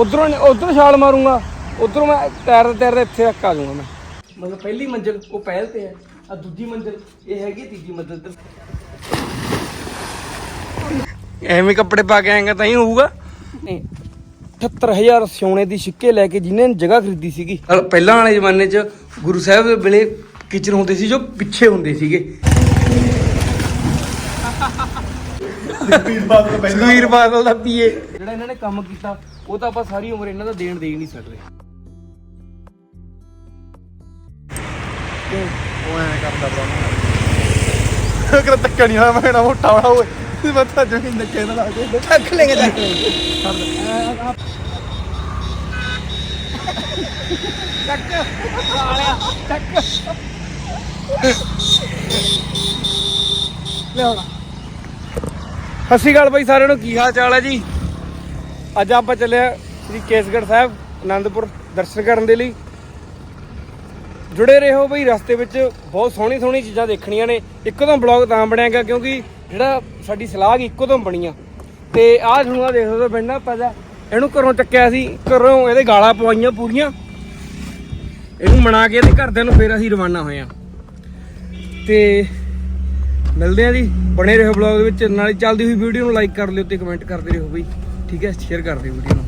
ਉਧਰੋਂ ਉਧਰੋਂ ਛਾਲ ਮਾਰੂੰਗਾ ਉਧਰੋਂ ਮੈਂ ਤੈਰਦੇ ਤੈਰਦੇ ਇੱਥੇ ਤੱਕ ਆ ਜਾਊਂਗਾ ਮੈਂ। ਮਤਲਬ ਪਹਿਲੀ ਮੰਜ਼ਿਲ ਉਹ ਪਹਿਲ ਤੇ ਹੈ ਆ ਦੂਜੀ ਮੰਜ਼ਿਲ ਇਹ ਹੈਗੀ ਤੀਜੀ ਮੰਜ਼ਿਲ ਤੇ। ਐਵੇਂ ਕੱਪੜੇ ਪਾ ਕੇ ਆਏਗਾ ਤਾਂ ਹੀ ਹੋਊਗਾ। ਨਹੀਂ 78000 ਸੋਨੇ ਦੀ ਸਿੱਕੇ ਲੈ ਕੇ ਜਿਹਨੇ ਜਗ੍ਹਾ ਖਰੀਦੀ ਸੀਗੀ। ਪਹਿਲਾਂ ਵਾਲੇ ਜ਼ਮਾਨੇ 'ਚ ਗੁਰੂ ਸਾਹਿਬ ਦੇ ਵੇਲੇ ਕਿਚਨ ਹੁੰਦੇ ਸੀ ਜੋ ਪਿੱਛੇ ਹੁੰਦੇ ਸੀਗੇ। ਸੁਖਵੀਰ ਬਾਦਲ ਦਾ ਪੀਏ। ਜਿਹੜਾ ਇਹਨਾਂ ਨੇ ਕੰਮ ਕੀਤਾ ਉਹ ਤਾਂ ਆਪਾਂ ਸਾਰੀ ਉਮਰ ਇਹਨਾਂ ਦਾ ਦੇਣ ਦੇ ਹੀ ਨਹੀਂ ਸਕਦੇ। ਉਹ ਐਂ ਕਰਦਾ ਬਰਾ ਕਰ ਤੱਕਾ ਨਹੀਂ ਹੋਇਆ ਮੈਂ ਨਾ ਮੋਟਾ ਬੜਾ ਓਏ। ਮੈਂ ਤਾਂ ਜਮੀਨ ਦੇ ਕੇ ਨਾ ਲਾ ਕੇ। ਚੱਕ ਲੈਂਗੇ ਚੱਕ ਲੈਂਗੇ ਚੱਕ ਸਾਲਿਆ ਚੱਕ ਲਿਆਉਣਾ ਸਤਿ ਸ਼੍ਰੀ ਅਕਾਲ ਬਾਈ ਸਾਰਿਆਂ ਨੂੰ ਕੀ ਹਾਲ ਚਾਲ ਹੈ ਜੀ? ਅੱਜ ਆਪਾਂ ਚੱਲੇ ਆ ਸ੍ਰੀ ਕੇਸਗੜ੍ਹ ਸਾਹਿਬ ਆਨੰਦਪੁਰ ਦਰਸ਼ਨ ਕਰਨ ਦੇ ਲਈ। ਜੁੜੇ ਰਹੋ ਬਈ, ਰਸਤੇ ਵਿੱਚ ਬਹੁਤ ਸੋਹਣੀ ਸੋਹਣੀ ਚੀਜ਼ਾਂ ਦੇਖਣੀਆਂ ਨੇ। ਇੱਕਦਮ ਬਲੌਗ ਤਾਂ ਬਣਿਆਗਾ ਕਿਉਂਕਿ ਜਿਹੜਾ ਸਾਡੀ ਸਲਾਹ ਹੀ ਬਣੀ ਆ ਤੇ ਆਹ ਤੁਹਾਨੂੰ ਆਹ ਦੇਖ ਸਕਦੇ ਹੋ ਬੈਠਣਾ ਪਤਾ ਇਹਨੂੰ ਘਰੋਂ ਚੱਕਿਆ ਸੀ, ਘਰੋਂ ਇਹਦੇ ਗਾਲਾਂ ਪਵਾਈਆਂ ਪੂਰੀਆਂ। ਇਹਨੂੰ ਮਨਾ ਕੇ ਇਹਦੇ ਘਰਦਿਆਂ ਨੂੰ ਫੇਰ ਅਸੀਂ ਰਵਾਨਾ ਹੋਏ ਆ ਤੇ ਮਿਲਦੇ ਆ ਜੀ, ਬਣੇ ਰਹੋ ਬਲੌਗ ਦੇ ਵਿੱਚ। ਨਾਲੇ ਚੱਲਦੀ ਹੋਈ ਵੀਡੀਓ ਨੂੰ ਲਾਈਕ ਕਰ ਲਿਓ ਤੇ ਕਮੈਂਟ ਕਰਦੇ ਰਹੋ ਬਈ। ਠੀਕ ਹੈ ਸ਼ੇਅਰ ਕਰ ਦਿਓ ਵੀਡੀਓ ਨੂੰ।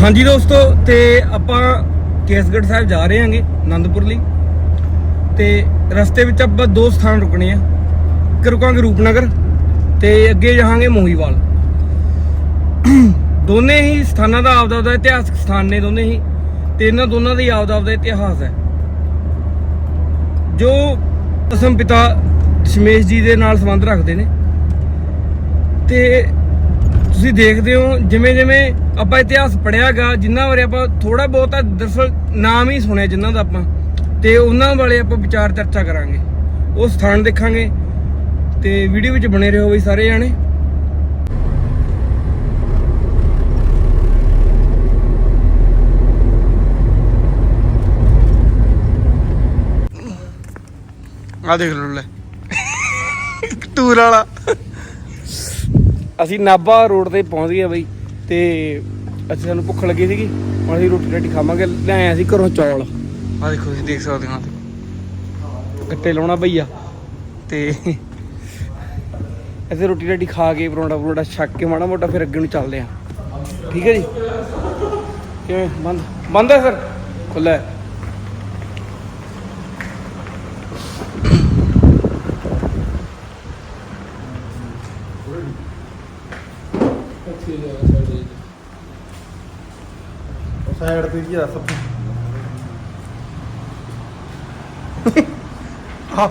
ਹਾਂਜੀ ਦੋਸਤੋ, ਤੇ ਆਪਾਂ ਕੇਸਗੜ੍ਹ ਸਾਹਿਬ ਜਾ ਰਹੇ ਹਾਂਗੇ, ਆਨੰਦਪੁਰ ਲਈ। ਤੇ ਰਸਤੇ ਵਿੱਚ ਆਪਾਂ ਦੋ ਸਥਾਨ ਰੁਕਣੇ ਆ ਇੱਕ ਰੁਕਾਂਗੇ ਰੂਪਨਗਰ ਤੇ ਅੱਗੇ ਜਾਵਾਂਗੇ ਮੋਹੀਵਾਲ। ਦੋਨੇ ਹੀ ਸਥਾਨਾਂ ਦਾ ਆਪਦਾ ਆਪਦਾ ਇਤਿਹਾਸਕ ਸਥਾਨ ਨੇ ਦੋਨੇ ਹੀ, ਤੇ ਇਹਨਾਂ ਦੋਨਾਂ ਦਾ ਹੀ ਆਪਦਾ ਆਪਦਾ ਇਤਿਹਾਸ ਹੈ। ਜੋ ਅਸਮ ਪਿਤਾ ਦਸ਼ਮੇਸ਼ ਜੀ ਦੇ ਨਾਲ ਸੰਬੰਧ ਰੱਖਦੇ ਨੇ। ਤੇ ਤੁਸੀਂ ਦੇਖਦੇ ਹੋ, ਜਿਵੇਂ ਜਿਵੇਂ ਆਪਾਂ ਇਤਿਹਾਸ ਪੜਿਆਗਾ ਜਿੰਨਾ ਬਾਰੇ ਆਪਾਂ ਥੋੜਾ ਬਹੁਤਾ ਦਰਅਸਲ ਨਾਮ ਹੀ ਸੁਣਿਆ ਜਿਨ੍ਹਾਂ ਦਾ ਆਪਾਂ। ਤੇ ਉਹਨਾਂ ਬਾਰੇ ਆਪਾਂ ਵਿਚਾਰ ਚਰਚਾ ਕਰਾਂਗੇ। ਉਹ ਸਥਾਨ ਦੇਖਾਂਗੇ। ਤੇ ਵੀਡੀਓ ਵਿੱਚ ਬਣੇ ਰਹੋ ਬਈ ਸਾਰੇ ਜਾਣੇ। ਆ ਦੇਖ ਲਓ ਲੈ। ਟੂਰ ਵਾਲਾ। ਅਸੀਂ ਨਾਭਾ ਰੋਡ ਤੇ ਪਹੁੰਚ ਗਏ ਬਈ ਤੇ ਅਸੀਂ ਸਾਨੂੰ ਭੁੱਖ ਲੱਗੀ ਸੀਗੀ। ਹੁਣ ਅਸੀਂ ਰੋਟੀ ਰਾਟੀ ਖਾਵਾਂਗੇ ਲੈ ਆਏ ਅਸੀਂ ਘਰੋਂ ਚੌਲ। ਆ ਦੇਖੋ ਤੁਸੀਂ ਦੇਖ ਸਕਦੇ ਹੋ। ਗੱਟੇ ਲਾਉਣਾ ਭਈਆ। ਤੇ ਅਸੀਂ ਰੋਟੀ ਰਾਟੀ ਖਾ ਕੇ ਪਰੌਂਠਾ ਪਰੌਂਠਾ ਛੱਕ ਕੇ ਮਾੜਾ ਮੋਟਾ ਫਿਰ ਅੱਗੇ ਨੂੰ ਚੱਲਦੇ ਆ। ਠੀਕ ਹੈ ਜੀ? ਕਿਵੇਂ? ਬੰਦ? ਬੰਦ ਹੈ ਸਰ? ਖੁੱਲਾ ਹੈ। ਸਾਈਡ ਤੇ ਕੀ ਆ ਸਭ ਹਾਂ।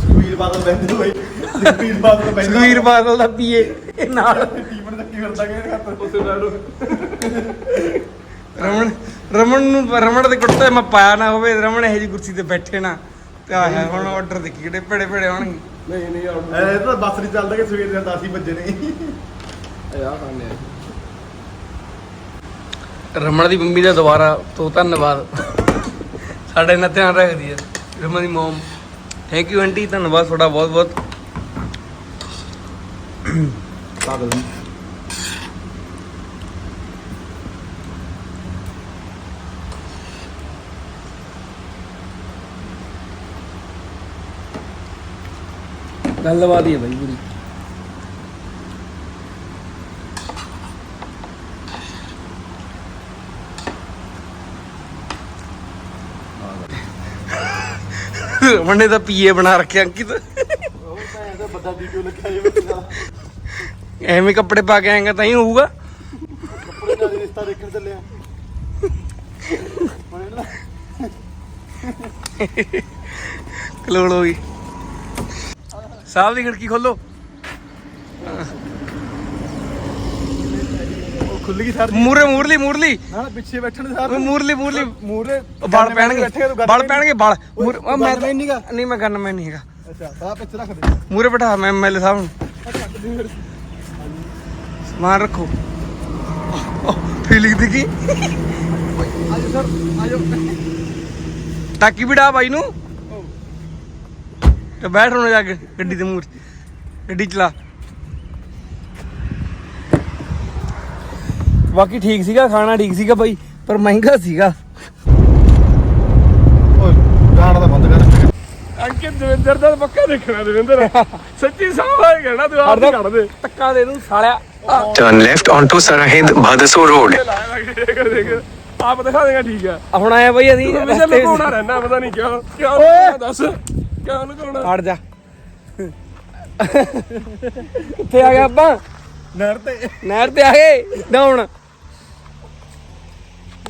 ਸੁਖਵੀਰ ਬਾਦਲ ਬੈਠੇ ਹੋਏ। ਸੁਖਵੀਰ ਬਾਦਲ ਬੈਠੇ ਸੁਖਵੀਰ ਬਾਦਲ ਦਾ ਪੀਏ ਨਾਲ। ਟੀਮਨ ਚੱਕੀ ਫਿਰਦਾ ਕਿਹੜੇ ਖਾਤਰ ਉਸੇ ਬੈਠੋ ਰਮਨ ਰਮਨ ਨੂੰ ਰਮਨ ਦੇ ਕੁੱਤੇ ਮੈਂ ਪਾਇਆ ਨਾ ਹੋਵੇ ਰਮਨ ਇਹ ਜੀ ਕੁਰਸੀ ਤੇ ਬੈਠੇ ਨਾ ਤੇ ਆਹ ਹੁਣ ਆਰਡਰ ਦੇਖੀ ਕਿਹੜੇ ਭੜੇ ਭੜੇ ਹੋਣਗੇ ਨਹੀਂ ਨਹੀਂ ਇਹ ਤਾਂ ਬੱਸ ਨਹੀਂ ਚੱਲਦਾ ਕਿ ਸਵੇਰ ਦੇ 10 ਹੀ ਵਜੇ ਨੇ। ਰਮਨ ਦੀ ਮੰਮੀ ਦਾ ਦੁਬਾਰਾ ਤੋਂ ਧੰਨਵਾਦ। ਸਾਡੇ ਨਾਲ ਧਿਆਨ ਰੱਖਦੀ ਹੈ ਰਮਨ ਦੀ ਮਮ ਥੈਂਕ ਯੂ ਆਂਟੀ ਧੰਨਵਾਦ ਤੁਹਾਡਾ ਬਹੁਤ ਬਹੁਤ ਪਾਗਲ ਗੱਲਬਾਤ ਹੀ ਹੈ ਬਾਈ ਪੂਰੀ। ਰਮਨ ਨੇ ਤਾਂ ਪੀਏ ਬਣਾ ਰੱਖਿਆ ਅੰਕਿਤ। ਉਹ ਭੈਣ ਦਾ ਵੱਡਾ ਵੀਡੀਓ ਲੱਗਿਆ ਜੇ ਵਿੱਚ ਦਾ ਐਵੇਂ ਕੱਪੜੇ ਪਾ ਕੇ ਆਏਗਾ ਤਾਂ ਹੀ ਹੋਊਗਾ। ਕੱਪੜੇ ਨਾਲ ਰਿਸ਼ਤਾ ਦੇਖਣ ਚੱਲਿਆ ਕਲੋੜ ਹੋ ਗਈ ਸਾਹਿਬ ਦੀ ਖਿੜਕੀ ਖੋਲੋ। ਖੁੱਲ ਗਈ ਸਰ ਮੂਰੇ ਮੂਰਲੀ ਮੂਰਲੀ ਪਿੱਛੇ ਬੈਠਣ ਸਾਰ ਮੂਰਲੀ ਮੂਰਲੀ ਮੂਰੇ ਬਲ ਪੈਣਗੇ। ਬਲ ਪੈਣਗੇ ਬਲ। ਮੈਂ ਨਹੀਂ ਮੈਂ ਗੰਨ ਮੈਂ ਨਹੀਂ ਹੈਗਾ। ਅੱਛਾ ਸਾਹ ਪਿੱਛੇ ਰੱਖ ਦੇ। ਮੂਰੇ ਬਿਠਾ ਮੈਂ ਐਮਐਲਏ ਸਾਹਿਬ ਨੂੰ। ਸਮਾਨ ਰੱਖੋ। ਫੀਲਿੰਗ ਦੀ ਕੀ ਆਜੋ ਸਰ ਆਜੋ। ਟਾਕੀ ਬਿਠਾ ਬਾਈ ਨੂੰ। ਤੇ ਬੈਠ ਹੁਣ ਜਾ ਕੇ ਗੱਡੀ ਦੇ ਮੂਹਰੇ। ਗੱਡੀ ਚਲਾ। ਬਾਕੀ ਠੀਕ ਸੀਗਾ ਖਾਣਾ ਠੀਕ ਸੀਗਾ ਬਾਈ ਪਰ ਮਹਿੰਗਾ ਸੀਗਾ। ਓਏ ਗਾਣਾ ਤਾਂ ਬੰਦ ਕਰ। ਅੰਕਿਤ ਦਵਿੰਦਰ ਦਾ ਪੱਕਾ ਦੇਖਣਾ ਦਵਿੰਦਰ। ਸੱਚੀ ਸਾਹ ਹੈ ਕਹਿਣਾ ਤੂੰ ਆਪ ਹੀ ਕੱਢ ਦੇ। ਟੱਕਾ ਦੇ ਦੂੰ ਸਾਲਿਆ। Turn left onto ਲੱਗ ਦੇਖ ਦੇਖ ਆਪ ਦਿਖਾ ਦੇਗਾ ਠੀਕ ਆ। ਹੁਣ ਆਇਆ ਬਾਈ ਅਸੀਂ ਲਗਾਉਣਾ ਵਿੱਚ- ਰਹਿਣਾ ਪਤਾ ਨਹੀਂ ਕਿਉਂ ਕਿਉਂ ਦੱਸ। ਕਿਉਂ ਲਗਾਉਣਾ ਹਟ ਜਾ। ਕਿੱਥੇ ਆ ਗਿਆ ਆਪਾਂ। ਨਹਿਰ ਤੇ। ਨਹਿਰ ਤੇ ਆ ਗਏ ਡਾਉਣ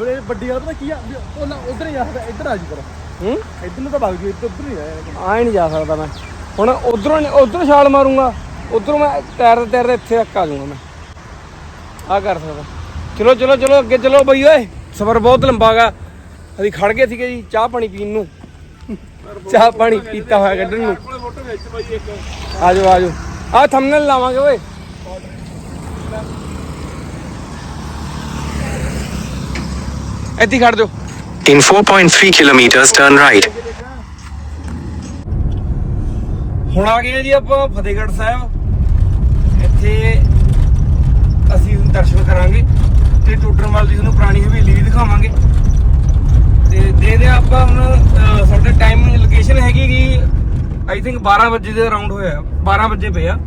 ਬੜੇ ਵੱਡੀ ਗੱਲ ਪਤਾ ਕੀ ਆ? ਵੀ ਉਹ ਨਾ ਉਧਰ ਹੀ ਜਾ ਸਕਦਾ ਇੱਧਰ ਆ ਜੀ ਪਰ ਹੂੰ? ਇੱਧਰ ਨੂੰ ਤਾਂ ਭੱਜ ਗਈ ਇੱਧਰ ਉੱਧਰ ਨਹੀਂ ਜਾਇਆ ਆਏ ਨਹੀਂ ਜਾ ਸਕਦਾ ਮੈਂ। ਹੁਣ ਉਧਰੋਂ ਉਧਰੋਂ ਛਾਲ ਮਾਰੂੰਗਾ। ਉਧਰੋਂ ਮੈਂ ਤੈਰਦੇ ਤੈਰਦੇ ਇੱਥੇ ਤੱਕ ਆ ਜਾਊਂਗਾ ਮੈਂ। ਆ ਕਰ ਸਕਦਾ। ਚਲੋ ਚਲੋ ਚਲੋ ਅੱਗੇ ਚਲੋ ਬਈ ਓਏ। ਸਫ਼ਰ ਬਹੁਤ ਲੰਬਾ ਗਾ। ਅਸੀਂ ਖੜ ਗਏ ਸੀਗੇ ਜੀ ਚਾਹ ਪਾਣੀ ਪੀਣ ਨੂੰ। ਚਾਹ ਪਾਣੀ ਪੀਤਾ ਹੋਇਆ ਕੱਢਣ ਨੂੰ। ਆਜੋ ਆਜੋ ਆ ਥੰਬਨੇਲ ਲਾਵਾਂਗੇ ਓਏ। ਇੱਥੇ ਖੜ ਜਾਓ। In 4.3 kilometers, turn right. ਹੁਣ ਆ ਗਏ ਆ ਜੀ ਆਪਾਂ ਫਤਿਹਗੜ੍ਹ ਸਾਹਿਬ। ਇੱਥੇ ਅਸੀਂ ਦਰਸ਼ਨ ਕਰਾਂਗੇ ਤੇ ਟੋਡਰਮਲ ਦੀ ਤੁਹਾਨੂੰ ਪੁਰਾਣੀ ਹਵੇਲੀ ਵੀ ਦਿਖਾਵਾਂਗੇ। ਤੇ ਦੇਖਦੇ ਹਾਂ ਆਪਾਂ ਹੁਣ ਅਹ, ਸਾਡੇ ਟਾਈਮਿੰਗ ਲੋਕੇਸ਼ਨ ਹੈਗੀ ਗੀ ਆਈ ਥਿੰਕ 12 ਵਜੇ ਦੇ ਅਰਾਊਂਡ ਹੋਇਆ 12 ਵਜੇ ਪਿਆ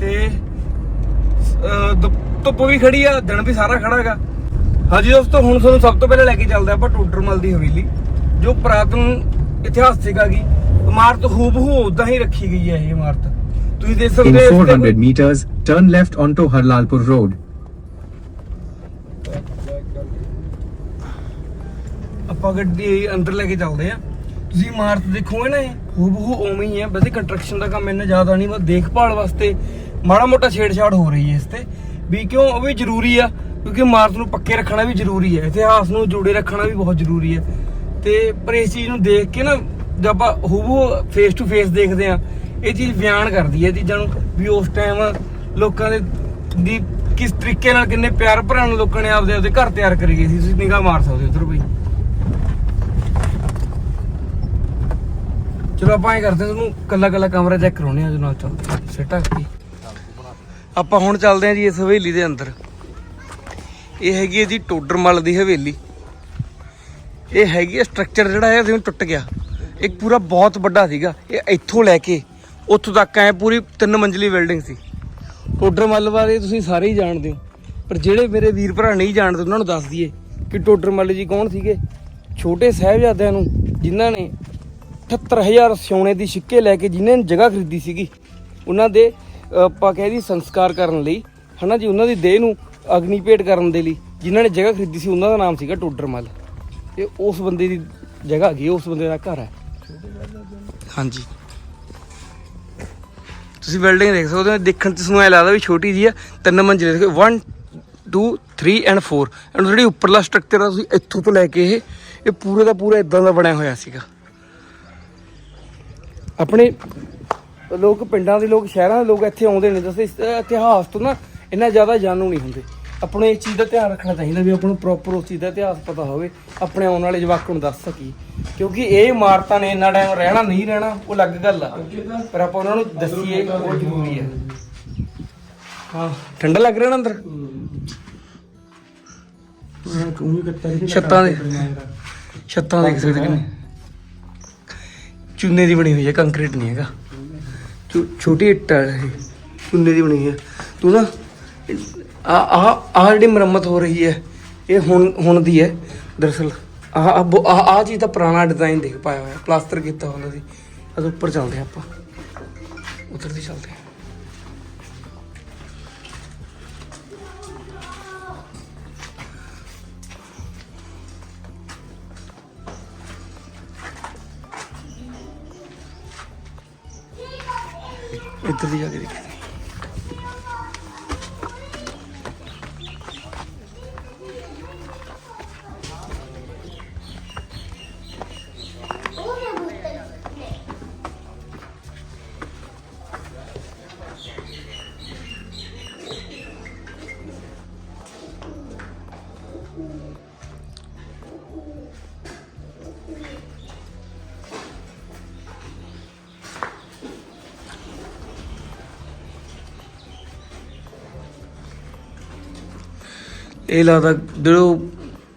ਤੇ ਅਹ, ਧੁੱਪ- ਧੁੱਪ ਵੀ ਖੜੀ ਆ ਦਿਨ ਵੀ ਸਾਰਾ ਖੜਾ ਹੈਗਾ। ਹਾਂਜੀ ਦੋਸਤੋ ਹੁਣ ਤੁਹਾਨੂੰ ਸਭ ਤੋਂ ਪਹਿਲਾਂ ਲੈ ਕੇ ਚੱਲਦੇ ਆਪਾਂ ਟੋਡਰਮਲ ਦੀ ਹਵੇਲੀ ਜੋ ਪੁਰਾਤਨ ਇਤਿਹਾਸਿਕ ਹੈਗੀ ਇਮਾਰਤ ਹੂਬਹੂ ਉਦਾਂ ਹੀ ਰੱਖੀ ਗਈ ਹੈ ਇਹ ਇਮਾਰਤ। ਤੁਸੀਂ ਦੇਖ In ਸਕਦੇ ਹੋ ਇਸ ਤੇ 400 meters, turn left onto Harlalpur Road. ਆਪਾਂ ਗੱਡੀ ਅੰਦਰ ਲੈ ਕੇ ਚੱਲਦੇ ਆ ਤੁਸੀਂ ਇਮਾਰਤ ਦੇਖੋਗੇ ਨਾ ਇਹ ਹੂਬਹੂ ਉਵੇਂ ਹੀ ਹੈ। ਵੈਸੇ ਕੰਸਟਰਕਸ਼ਨ ਦਾ ਕੰਮ ਇੰਨਾ ਜ਼ਿਆਦਾ ਨਹੀਂ ਬਸ ਦੇਖਭਾਲ ਵਾਸਤੇ ਮਾੜਾ ਮੋਟਾ ਛੇੜਛਾੜ ਹੋ ਰਹੀ ਹੈ ਇਸ ਤੇ। ਵੀ ਕਿਉਂ? ਉਹ ਵੀ ਜ਼ਰੂਰੀ ਆ। ਕਿਉਂਕਿ ਇਮਾਰਤ ਨੂੰ ਪੱਕੇ ਰੱਖਣਾ ਵੀ ਜ਼ਰੂਰੀ ਹੈ, ਇਤਿਹਾਸ ਨੂੰ ਜੋੜੇ ਰੱਖਣਾ ਵੀ ਬਹੁਤ ਜ਼ਰੂਰੀ ਹੈ। ਤੇ ਪਰ ਇਸ ਚੀਜ਼ ਨੂੰ ਦੇਖ ਕੇ ਨਾ ਜਦ ਆਪਾਂ ਹੂਬਹੂ ਫੇਸ ਟੂ ਫੇਸ ਦੇਖਦੇ ਆ ਇਹ ਚੀਜ਼ ਬਿਆਨ ਕਰਦੀ ਹੈ ਚੀਜ਼ਾਂ ਨੂੰ ਵੀ ਉਸ ਟਾਈਮ ਲੋਕਾਂ ਦੇ ਦੀ ਕਿਸ ਤਰੀਕੇ ਨਾਲ ਕਿੰਨੇ ਪਿਆਰ ਭਰਾ ਨਾਲ ਲੋਕਾਂ ਨੇ ਆਪਦੇ ਆਪਦੇ ਘਰ ਤਿਆਰ ਕਰੀ ਗਏ ਸੀ, ਤੁਸੀਂ ਨਿਗਾਹ ਮਾਰ ਸਕਦੇ ਹੋ ਉਧਰ ਬਈ। ਚਲੋ ਆਪਾਂ ਇਹ ਕਰਦੇ ਹਾਂ, ਤੁਹਾਨੂੰ ਕੱਲਾ ਕੱਲਾ ਕਮਰਾ ਚੈੱਕ ਕਰਾਉਣੇ ਆ ਜੋ ਨਾਲ ਚੱਲਦੇ ਸਿੱਟਾ ਕੀ? ਆਪਾਂ ਹੁਣ ਚੱਲਦੇ ਆ ਜੀ ਇਸ ਹਵੇਲੀ ਦੇ ਅੰਦਰ। ਇਹ ਹੈਗੀ ਹੈ ਜੀ ਟੋਡਰਮਲ ਦੀ ਹਵੇਲੀ। ਇਹ ਹੈਗੀ ਹੈ ਸਟਰਕਚਰ ਜਿਹੜਾ ਹੈ ਜਿਵੇਂ ਟੁੱਟ ਗਿਆ। ਇੱਕ ਪੂਰਾ ਬਹੁਤ ਵੱਡਾ ਸੀਗਾ। ਇਹ ਇੱਥੋਂ ਲੈ ਕੇ, ਉੱਥੋਂ ਤੱਕ ਐ ਪੂਰੀ ਤਿੰਨ ਮੰਜ਼ਲੀ ਬਿਲਡਿੰਗ ਸੀ। ਟੋਡਰਮਲ ਬਾਰੇ ਤੁਸੀਂ ਸਾਰੇ ਹੀ ਜਾਣਦੇ ਹੋ। ਪਰ ਜਿਹੜੇ ਮੇਰੇ ਵੀਰ ਭਰਾ ਨਹੀਂ ਜਾਣਦੇ, ਉਹਨਾਂ ਨੂੰ ਦੱਸ ਦਈਏ ਕਿ ਟੋਡਰਮਲ ਜੀ ਕੌਣ ਸੀਗੇ? ਛੋਟੇ ਸਾਹਿਬਜ਼ਾਦਿਆਂ ਨੂੰ, ਜਿਨ੍ਹਾਂ ਨੇ 78000 ਸੋਨੇ ਦੀ ਸਿੱਕੇ ਲੈ ਕੇ ਜਿਨ੍ਹਾਂ ਨੇ ਜਗ੍ਹਾ ਖਰੀਦੀ ਸੀਗੀ, ਉਹਨਾਂ ਦੇ ਆਪਾਂ ਕਹਿ ਦੀ ਸੰਸਕਾਰ ਕਰਨ ਲਈ। ਹਨਾ ਜੀ, ਉਹਨਾਂ ਦੀ ਦੇਹ ਨੂੰ ਅਗਨੀ ਭੇਟ ਕਰਨ ਦੇ ਲਈ ਜਿਨ੍ਹਾਂ ਨੇ ਜਗ੍ਹਾ ਖਰੀਦੀ ਸੀ ਉਹਨਾਂ ਦਾ ਨਾਮ ਸੀਗਾ ਟੋਡਰਮਲ ਇਹ ਉਸ ਬੰਦੇ ਦੀ ਜਗ੍ਹਾ ਹੈਗੀ ਉਸ ਬੰਦੇ ਦਾ ਘਰ ਹੈ। ਹਾਂਜੀ। ਤੁਸੀਂ ਬਿਲਡਿੰਗ ਦੇਖ ਸਕਦੇ ਹੋ ਦੇਖਣ ਚ ਤੁਹਾਨੂੰ ਐ ਲੱਗਦਾ ਵੀ ਛੋਟੀ ਜੀ ਆ ਤਿੰਨ ਮੰਜ਼ਿਲੇ ਦੇ 1 2 3 ਐਂਡ 4 ਐਂਡ ਜਿਹੜੀ ਉੱਪਰਲਾ ਸਟਰਕਚਰ ਆ ਤੁਸੀਂ ਇੱਥੋਂ ਤੋਂ ਲੈ ਕੇ ਇਹ ਇਹ ਪੂਰੇ ਦਾ ਪੂਰਾ ਇਦਾਂ ਦਾ ਬਣਿਆ ਹੋਇਆ ਸੀਗਾ। ਆਪਣੇ ਲੋਕ ਪਿੰਡਾਂ ਦੇ ਲੋਕ ਸ਼ਹਿਰਾਂ ਦੇ ਲੋਕ ਇੱਥੇ ਆਉਂਦੇ ਨੇ ਦੱਸੇ ਇਸ ਇਤਿਹਾਸ ਤੋਂ ਨਾ ਇੰਨਾ ਜ਼ਿਆਦਾ ਜਾਣੂ ਨਹੀਂ ਹੁੰਦੇ। ਆਪਣੇ ਇਸ ਚੀਜ਼ ਦਾ ਧਿਆਨ ਰੱਖਣਾ ਚਾਹੀਦਾ ਵੀ ਆਪਾਂ ਨੂੰ ਪ੍ਰੋਪਰ ਉਸ ਚੀਜ਼ ਦਾ ਇਤਿਹਾਸ ਪਤਾ ਹੋਵੇ, ਆਪਣੇ ਆਉਣ ਵਾਲੇ ਜਵਾਕਾਂ ਨੂੰ ਦੱਸ ਸਕੀ ਕਿਉਂਕਿ ਇਹ ਇਮਾਰਤਾਂ ਨੇ, ਇੰਨਾ ਟਾਈਮ ਰਹਿਣਾ ਨਹੀਂ ਰਹਿਣਾ, ਉਹ ਅਲੱਗ ਗੱਲ ਆ। ਪਰ ਆਪਾਂ ਉਹਨਾਂ ਨੂੰ ਦੱਸੀਏ, ਉਹ ਜ਼ਰੂਰੀ ਹੈ ਹਾਂ, ਠੰਡਾ ਲੱਗ ਰਿਹਾ ਨਾ ਅੰਦਰ? ਛੱਤਾਂ ਦੇ ਛੱਤਾਂ ਦੇਖ ਸਕਦੇ ਕਿੰਨੇ। ਚੂਨੇ ਦੀ ਬਣੀ ਹੋਈ ਹੈ ਕੰਕਰੀਟ ਨਹੀਂ ਹੈਗਾ। ਛੋਟੀ ਇੱਟ ਹੈ ਚੂਨੇ ਦੀ ਬਣੀ ਹੋਈ ਹੈ ਤੂੰ ਨਾ ਆ ਆ ਆ ਜਿਹੜੀ ਮੁਰੰਮਤ ਹੋ ਰਹੀ ਹੈ, ਇਹ ਹੁਣ ਹੁਣ ਦੀ ਹੈ। ਦਰਅਸਲ ਆ ਆ ਆ ਚੀਜ਼ ਦਾ ਪੁਰਾਣਾ ਡਿਜ਼ਾਈਨ ਦੇਖ ਪਾਇਆ ਹੋਇਆ ਪਲਾਸਟਰ ਕੀਤਾ ਹੁੰਦਾ ਸੀ। ਅਦ ਉੱਪਰ ਚੱਲਦੇ ਹਾਂ ਆਪਾਂ। ਉੱਧਰ ਦੀ ਚੱਲਦੇ ਹਾਂ। ਇੱਧਰ ਦੀ ਜਾ ਕੇ ਦੇਖੀ। ਇਹ ਲੱਗਦਾ ਜਿਹੜੇ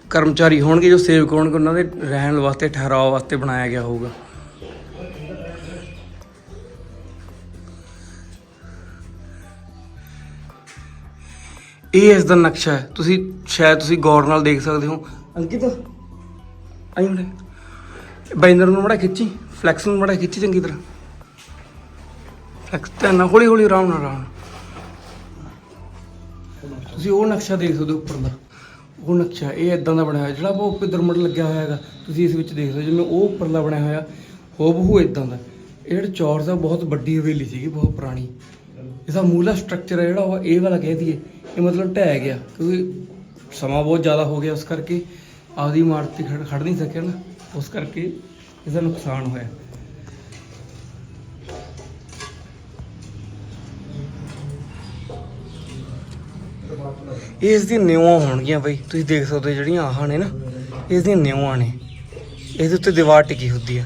ਕਰਮਚਾਰੀ ਹੋਣਗੇ, ਜੋ ਸੇਵਕ ਹੋਣਗੇ, ਉਹਨਾਂ ਦੇ ਰਹਿਣ ਵਾਸਤੇ ਠਹਿਰਾਓ ਵਾਸਤੇ ਬਣਾਇਆ ਗਿਆ ਹੋਊਗਾ। ਇਹ ਇਸ ਦਾ ਨਕਸ਼ਾ ਹੈ। ਤੁਸੀਂ ਸ਼ਾਇਦ ਤੁਸੀਂ ਗੌਰ ਨਾਲ ਦੇਖ ਸਕਦੇ ਹੋ। ਅੰਕਿਤ, ਆਈ ਮੁੰਡੇ। ਬਾਈਨਰ ਨੂੰ ਮੜਾ ਖਿੱਚੀ, ਫਲੈਕਸ ਨੂੰ ਮੜਾ ਖਿੱਚੀ ਚੰਗੀ ਤਰ੍ਹਾਂ। ਫਲੈਕਸ ਤਾਂ ਨਾ ਹੌਲੀ ਹੌਲੀ ਆਰਾਮ ਨਾਲ ਆਰਾਮ ਨਾਲ। ਤੁਸੀਂ ਉਹ ਨਕਸ਼ਾ ਦੇਖ ਸਕਦੇ ਹੋ ਉੱਪਰ ਦਾ। ਉਹ ਨਕਸ਼ਾ, ਇਹ ਇਦਾਂ ਦਾ ਬਣਿਆ ਹੋਇਆ, ਜਿਹੜਾ ਉਹ ਉੱਪਰ ਦਰਮਟ ਲੱਗਿਆ ਹੋਇਆ ਹੈਗਾ, ਤੁਸੀਂ ਇਸ ਵਿੱਚ ਦੇਖ ਸਕਦੇ ਹੋ, ਜਿਵੇਂ ਉਹ ਉੱਪਰਲਾ ਬਣਿਆ ਹੋਇਆ, ਹੋਬਹੂ ਇਦਾਂ ਦਾ। ਇਹ ਜਿਹੜਾ ਚੌਰਸ ਆ ਬਹੁਤ ਵੱਡੀ ਹਵੇਲੀ ਸੀਗੀ, ਬਹੁਤ ਪੁਰਾਣੀ। ਇਹਦਾ ਮੂਲਾ ਸਟਰਕਚਰ ਹੈ ਜਿਹੜਾ, ਉਹ ਇਹ ਵਾਲਾ ਕਹਿ ਦਈਏ। ਇਹ ਮਤਲਬ ਢਹਿ ਗਿਆ, ਕਿਉਂਕਿ ਸਮਾਂ ਬਹੁਤ ਜ਼ਿਆਦਾ ਹੋ ਗਿਆ ਉਸ ਕਰਕੇ ਆਪਦੀ ਇਮਾਰਤ ਤੇ ਖੜ ਖੜ ਨਹੀਂ ਸਕਿਆ ਨਾ। ਉਸ ਕਰਕੇ ਇਹਦਾ ਨੁਕਸਾਨ ਹੋਇਆ। ਇਸ ਦੀ ਨਿਉਆਂ ਹੋਣਗੀਆਂ ਬਈ। ਤੁਸੀਂ ਦੇਖ ਸਕਦੇ ਹੋ ਜਿਹੜੀਆਂ ਆਹਾਂ ਨੇ ਨਾ, ਇਸ ਦੀਆਂ ਨਿਉਆਂ ਨੇ। ਇਹਦੇ ਉੱਤੇ ਦੀਵਾਰ ਟਿਕੀ ਹੁੰਦੀ ਆ।